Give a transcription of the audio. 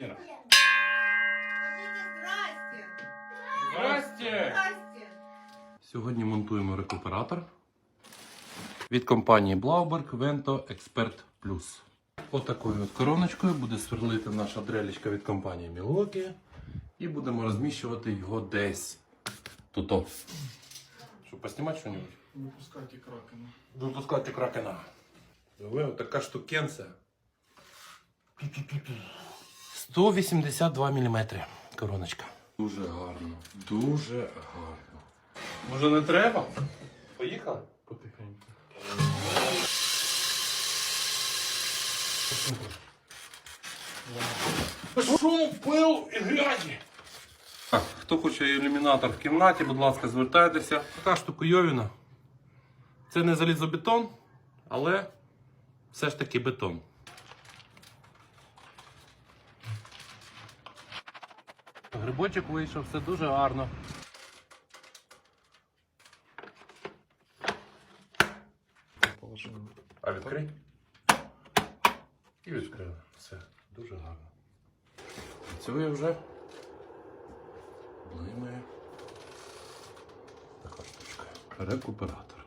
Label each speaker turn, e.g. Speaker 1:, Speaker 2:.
Speaker 1: Іра.
Speaker 2: Здрасте.
Speaker 1: Сьогодні монтуємо рекуператор від компанії Blauberg Vento Expert Plus. Отакою от короночкою буде сверлити наша дрелічка від компанії Milwaukee. І будемо розміщувати його десь тут. Щоб поснімати щось?
Speaker 3: Випускайте кракена.
Speaker 1: Випускати кракена. Ви така штукенця. 182 мм короночка. Дуже гарно. Дуже гарно. Може не треба? Поїхали?
Speaker 3: Потихеньку.
Speaker 1: Шум, пил і грязі. Так, хто хоче ілюмінатор в кімнаті, будь ласка, звертайтеся. Така штукойовіна. Це не залізобетон, але все ж таки бетон. Грибочок вийшов, все дуже гарно.
Speaker 3: Положимо.
Speaker 1: А відкрий. І відкрили. Все, дуже гарно. Працює вже. Блимає. Така штучка. Рекуператор.